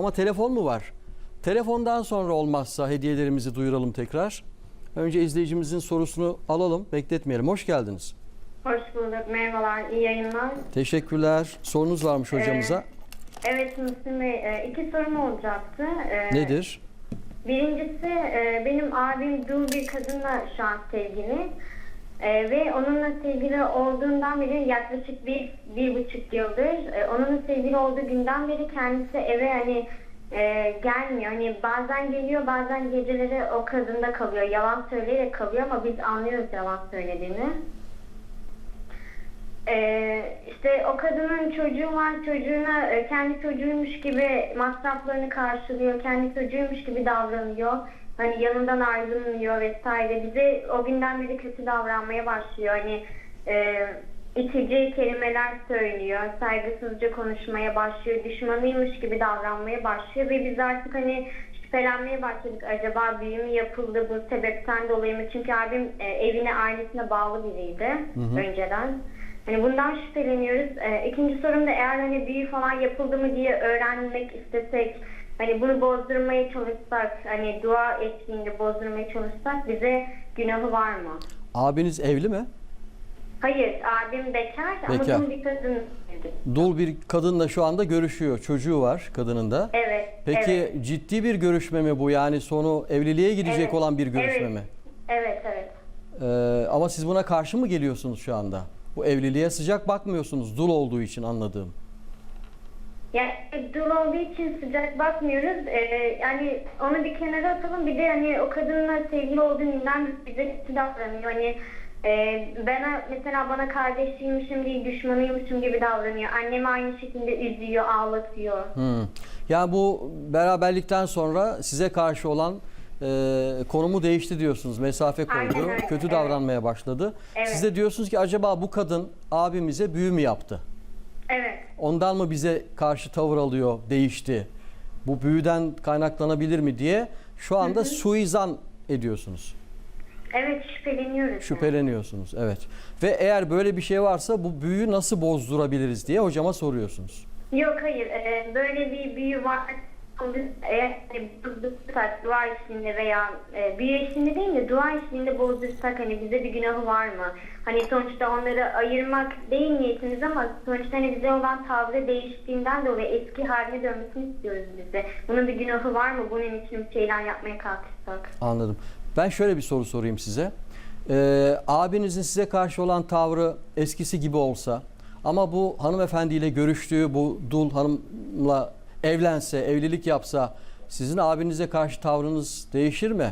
ama telefon mu var? Telefondan sonra olmazsa hediyelerimizi duyuralım tekrar. Önce izleyicimizin sorusunu alalım, bekletmeyelim. Hoş geldiniz. Hoş bulduk. Merhabalar. iyi yayınlar. Teşekkürler. Sorunuz varmış hocamıza. Evet Müslüm Bey, iki sorum olacaktı. E, Nedir? Birincisi e, benim abim dul bir kadınla şu an sevgili. E, ve onunla sevgili olduğundan beri yaklaşık bir, bir buçuk yıldır e, onunla sevgili olduğu günden beri kendisi eve hani e, gelmiyor. Hani bazen geliyor bazen geceleri o kadında kalıyor. Yalan söyleyerek kalıyor ama biz anlıyoruz yalan söylediğini. Ee, işte o kadının çocuğu var çocuğuna e, kendi çocuğuymuş gibi masraflarını karşılıyor kendi çocuğuymuş gibi davranıyor hani yanından ayrılmıyor vesaire. Bize o günden beri kötü davranmaya başlıyor. Hani e, itici kelimeler söylüyor saygısızca konuşmaya başlıyor düşmanıymış gibi davranmaya başlıyor ve biz artık hani şüphelenmeye başladık. Acaba büyü mü yapıldı bu sebepten dolayı mı? Çünkü abim e, evine ailesine bağlı biriydi önceden. Hani bundan şüpheleniyoruz. Ee, ikinci sorum da eğer hani büyü falan yapıldı mı diye öğrenmek istesek, hani bunu bozdurmaya çalışsak, hani dua eşliğinde bozdurmaya çalışsak bize günahı var mı? Abiniz evli mi? Hayır, abim bekar, ama Bekar. dul bir kadın. Dul bir kadınla şu anda görüşüyor. Çocuğu var kadının da. Evet. Peki evet, ciddi bir görüşme mi bu? Yani sonu evliliğe gidecek evet, olan bir görüşme evet, mi? Evet, evet. Ee, ama siz buna karşı mı geliyorsunuz şu anda? Bu evliliğe sıcak bakmıyorsunuz dul olduğu için anladığım. Yani dul olduğu için sıcak bakmıyoruz. Ee, yani onu bir kenara atalım. Bir de hani o kadınla sevgili olduğundan bize kötü davranıyor. Hani e, bana mesela bana kardeşiymişim değil düşmanıymışım gibi davranıyor. Annemi aynı şekilde üzüyor, ağlatıyor. Hmm. Yani bu beraberlikten sonra size karşı olan e, konumu değişti diyorsunuz. Mesafe Aynen koydu. öyle, Kötü evet. davranmaya başladı. Evet. Siz de diyorsunuz ki acaba bu kadın abimize büyü mü yaptı? Evet. Ondan mı bize karşı tavır alıyor, değişti? Bu büyüden kaynaklanabilir mi diye şu anda suizan ediyorsunuz. Evet şüpheleniyoruz. Şüpheleniyorsunuz. Evet. Ve eğer böyle bir şey varsa bu büyüyü nasıl bozdurabiliriz diye hocama soruyorsunuz. Yok hayır. e, böyle bir büyü var. Eğer hani bozdursak dua eşliğinde veya e, büyü eşliğinde değil de dua eşliğinde bozdursak hani bize bir günahı var mı? Hani sonuçta onları ayırmak değil niyetimiz ama sonuçta hani bize olan tavrı değiştiğinden dolayı eski haline dönmesini istiyoruz biz de. Bunun bir günahı var mı? Bunun için bir şeyler yapmaya kalkışsak. Anladım. Ben şöyle bir soru sorayım size. Ee, abinizin size karşı olan tavrı eskisi gibi olsa ama bu hanımefendiyle görüştüğü bu dul hanımla evlense, evlilik yapsa sizin abinize karşı tavrınız değişir mi?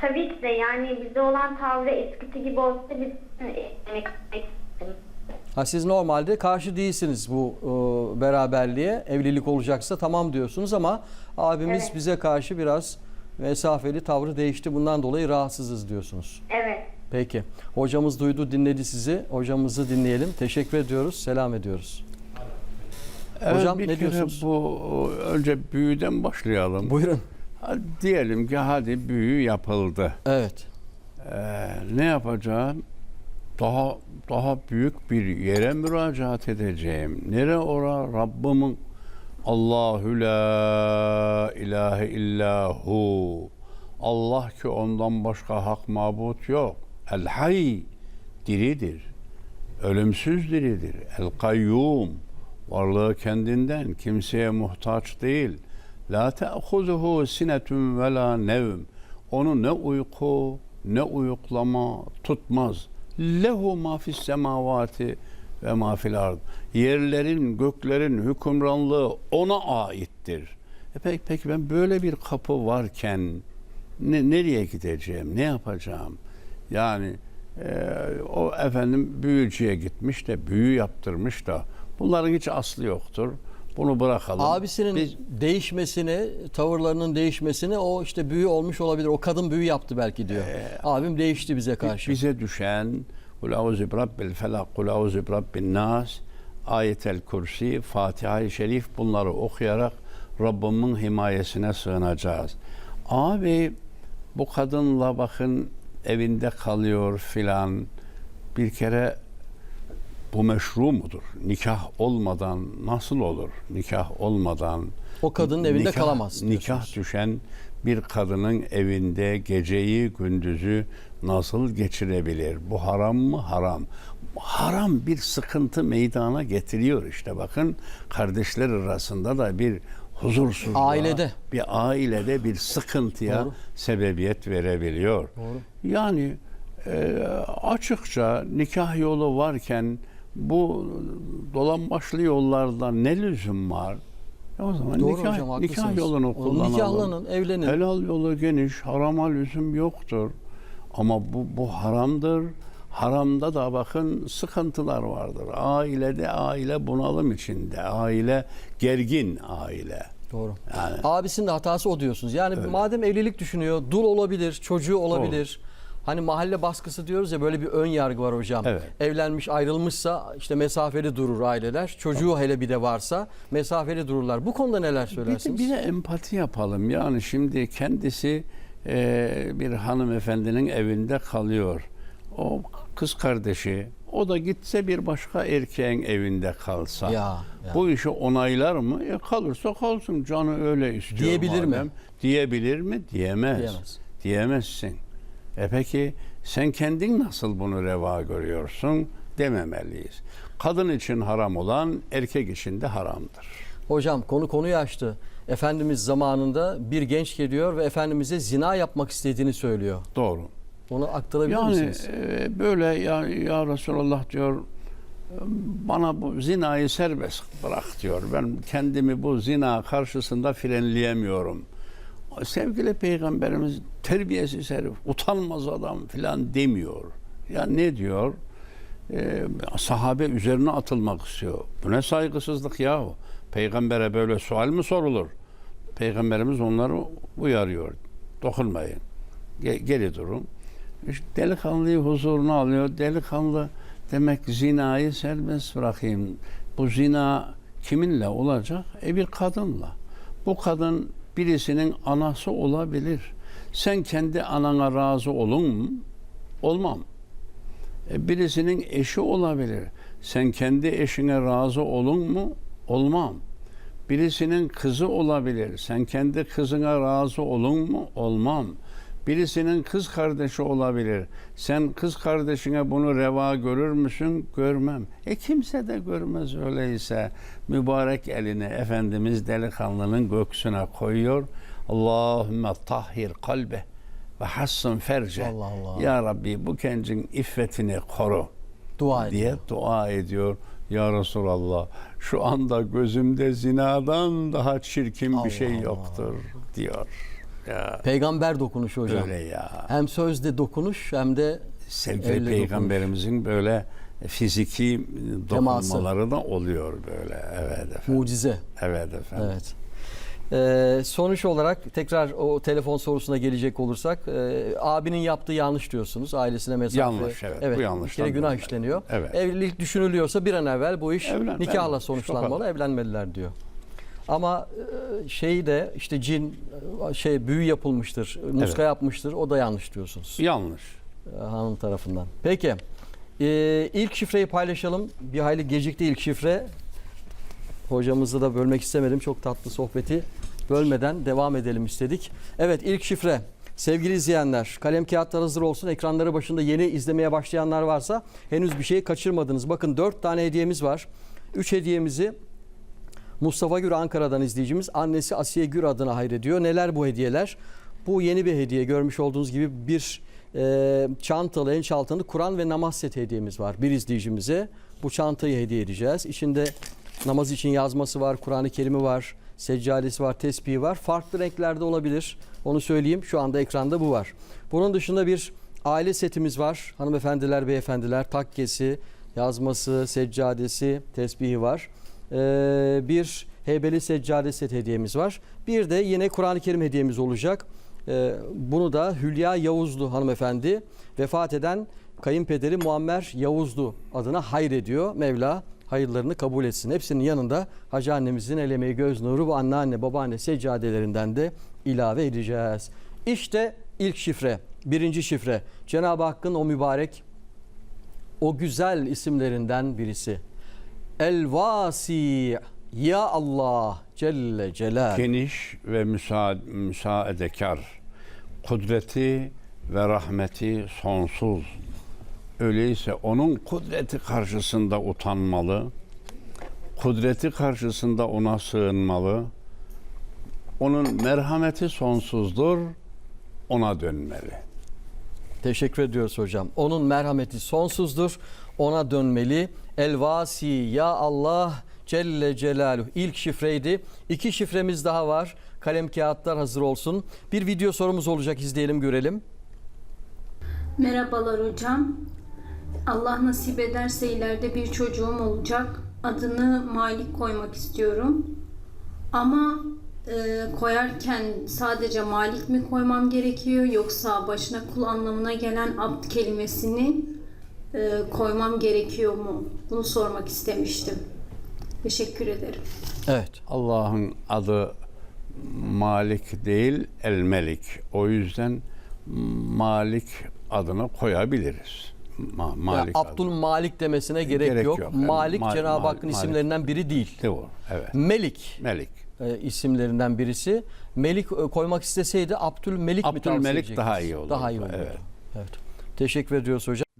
Tabii ki de yani bize olan tavrı eskisi gibi olsa biz Ha siz normalde karşı değilsiniz bu e, beraberliğe. Evlilik olacaksa tamam diyorsunuz ama abimiz Evet. bize karşı biraz mesafeli tavrı değişti. Bundan dolayı rahatsızız diyorsunuz. evet. Peki. Hocamız duydu, dinledi sizi. Hocamızı dinleyelim. Teşekkür ediyoruz. Selam ediyoruz. Evet, Hocam, bir ne kere diyorsunuz? Bu önce büyüden başlayalım. Buyurun. Hadi diyelim ki hadi büyü yapıldı. Evet. Ee, ne yapacağım? Daha daha büyük bir yere müracaat edeceğim. Nere ora? Rabbimin Allahu la ilahe illahu. Allah ki ondan başka hak mabut yok. El hay diridir. Ölümsüz diridir. El kayyum varlığı kendinden kimseye muhtaç değil. La te'huzuhu sinetun ve la nevm. Onu ne uyku ne uyuklama tutmaz. Lehu ma fis semavati ve ma fil ard. Yerlerin, göklerin hükümranlığı ona aittir. E peki, peki ben böyle bir kapı varken ne, nereye gideceğim, ne yapacağım? Yani e, o efendim büyücüye gitmiş de büyü yaptırmış da bunların hiç aslı yoktur. Bunu bırakalım. Abisinin Biz- değişmesini, tavırlarının değişmesini o işte büyü olmuş olabilir. O kadın büyü yaptı belki diyor. Abim değişti bize karşı. bize düşen Kul auzu bi rabbil felak, kul auzu bi rabbin nas, ayetel kursi, Fatiha-i Şerif bunları okuyarak Rabbimin himayesine sığınacağız. Abi bu kadınla bakın evinde kalıyor filan. Bir kere bu meşru mudur? Nikah olmadan nasıl olur? Nikah olmadan O kadının evinde kalamaz Nikah düşen bir kadının evinde geceyi gündüzü nasıl geçirebilir? Bu haram mı? Haram. Haram bir sıkıntı meydana getiriyor işte bakın kardeşler arasında da bir huzursuzluğa, Ailede. bir ailede bir sıkıntıya Doğru. sebebiyet verebiliyor. Doğru. Yani e, açıkça nikah yolu varken bu dolambaçlı yollarda ne lüzum var? E o zaman Doğru nikah, hocam nikah yolunu kullanalım. Nikahlanın, evlenin. Helal yolu geniş, harama lüzum yoktur. Ama bu, bu haramdır. Haramda da bakın sıkıntılar vardır. Ailede aile bunalım içinde. Aile gergin aile. Doğru. Yani Abisinin de hatası o diyorsunuz. Yani madem evlilik düşünüyor, dul olabilir, çocuğu olabilir. Hani mahalle baskısı diyoruz ya böyle bir ön yargı var hocam. Evet. Evlenmiş, ayrılmışsa işte mesafeli durur aileler. Çocuğu hele bir de varsa mesafeli dururlar. Bu konuda neler Bir söylersiniz? de, bir de empati yapalım. Yani şimdi kendisi e, bir hanımefendinin evinde kalıyor. O kız kardeşi o da gitse bir başka erkeğin evinde kalsa. Ya, ya. Bu işi onaylar mı? E kalırsa kalsın canı öyle istiyor. Diyebilir mi? madem. Diyebilir mi? Diyemez. Diyemez. Diyemezsin. E peki sen kendin nasıl bunu reva görüyorsun? Dememeliyiz. Kadın için haram olan erkek için de haramdır. Hocam konu konuyu açtı. Efendimiz zamanında bir genç geliyor ve Efendimiz'e zina yapmak istediğini söylüyor. Doğru. Onu aktarabilir Yani misiniz? e, böyle ya, ya Resulallah diyor bana bu zinayı serbest bırak diyor. Ben kendimi bu zina karşısında frenleyemiyorum. Sevgili peygamberimiz terbiyesiz herif, utanmaz adam filan demiyor. Ya ne diyor? E, sahabe üzerine atılmak istiyor. Bu ne saygısızlık yahu? Peygambere böyle sual mi sorulur? Peygamberimiz onları uyarıyor. Dokunmayın. Ge- geri durun. İşte delikanlıyı huzuruna alıyor. Delikanlı demek zinayı serbest bırakayım. Bu zina kiminle olacak? E bir kadınla. Bu kadın birisinin anası olabilir. Sen kendi anana razı olun mu? Olmam. E, birisinin eşi olabilir. Sen kendi eşine razı olun mu? Olmam. Birisinin kızı olabilir. Sen kendi kızına razı olun mu? Olmam. Birisinin kız kardeşi olabilir. Sen kız kardeşine bunu reva görür müsün? Görmem. E kimse de görmez öyleyse. Mübarek elini Efendimiz delikanlının göksüne koyuyor. Allahümme tahhir kalbe ve hassın ferce. Allah Allah. Ya Rabbi bu gencin iffetini koru Dua ediyor. diye dua ediyor. Ya Resulallah şu anda gözümde zinadan daha çirkin Allah bir şey Allah. yoktur diyor. Ya Peygamber dokunuşu hocam. öyle ya. Hem sözde dokunuş hem de Sevgili peygamberimizin böyle fiziki dokunmaları da oluyor böyle. Evet efendim. mucize. Evet efendim. Evet. Ee, sonuç olarak tekrar o telefon sorusuna gelecek olursak e, abinin yaptığı yanlış diyorsunuz ailesine mesafe. Yanlış, evet. Bu Bir yanlıştan kere günah işleniyor. Evet. Evlilik düşünülüyorsa bir an evvel bu iş Evlen- nikahla sonuçlanmalı, evlenmeliler diyor. Ama e, şey de işte cin e, şey büyü yapılmıştır, muska Evet. yapmıştır. O da yanlış diyorsunuz Yanlış. e, hanım tarafından. Peki. e, ilk şifreyi paylaşalım. Bir hayli gecikti ilk şifre. Hocamızı da bölmek istemedim. Çok tatlı sohbeti bölmeden devam edelim istedik. Evet ilk şifre. Sevgili izleyenler, kalem kağıtlar hazır olsun. Ekranları başında yeni izlemeye başlayanlar varsa henüz bir şey kaçırmadınız. Bakın 4 tane hediyemiz var. 3 hediyemizi Mustafa Gür Ankara'dan izleyicimiz annesi Asiye Gür adına hayrediyor. Neler bu hediyeler? Bu yeni bir hediye görmüş olduğunuz gibi bir e, çantalı el çantalı Kur'an ve namaz seti hediyemiz var. Bir izleyicimize bu çantayı hediye edeceğiz. İçinde namaz için yazması var, Kur'an-ı Kerim'i var, seccadesi var, tesbihi var. Farklı renklerde olabilir. Onu söyleyeyim. Şu anda ekranda bu var. Bunun dışında bir aile setimiz var. Hanımefendiler, beyefendiler takkesi, yazması, seccadesi, tesbihi var. Ee, bir heybeli seccade set hediyemiz var. Bir de yine Kur'an-ı Kerim hediyemiz olacak. Ee, bunu da Hülya Yavuzlu hanımefendi vefat eden kayınpederi Muammer Yavuzlu adına hayrediyor. Mevla hayırlarını kabul etsin. Hepsinin yanında Hacı annemizin el emeği göz nuru bu anneanne babaanne seccadelerinden de ilave edeceğiz. İşte ilk şifre, birinci şifre. Cenab-ı Hakk'ın o mübarek o güzel isimlerinden birisi. El Vasi Ya Allah Celle Celal. Geniş ve müsa müsaadekar. Kudreti ve rahmeti sonsuz. Öyleyse onun kudreti karşısında utanmalı. Kudreti karşısında ona sığınmalı. Onun merhameti sonsuzdur. Ona dönmeli. Teşekkür ediyoruz hocam. Onun merhameti sonsuzdur. Ona dönmeli. El Vasi Ya Allah Celle Celaluhu. İlk şifreydi. İki şifremiz daha var. Kalem kağıtlar hazır olsun. Bir video sorumuz olacak izleyelim görelim. Merhabalar hocam. Allah nasip ederse ileride bir çocuğum olacak. Adını Malik koymak istiyorum. Ama e, koyarken sadece Malik mi koymam gerekiyor yoksa başına kul anlamına gelen abd kelimesini e, koymam gerekiyor mu? Bunu sormak istemiştim. Teşekkür ederim. Evet. Allah'ın adı Malik değil El Melik. O yüzden Malik adını koyabiliriz. Ma- Yani Malik adı. Abdülmalik demesine gerek, Gerek yok. yok. Yani Malik Mal- Cenab-ı Hakk'ın Malik. isimlerinden biri değil. Doğru. Evet. Melik Melik. e, isimlerinden birisi. Melik e, koymak isteseydi Abdülmelik mi tavsiye Abdülmelik edecektiniz? daha iyi olurdu. Daha iyi olurdu. Evet. evet. Teşekkür ediyoruz hocam.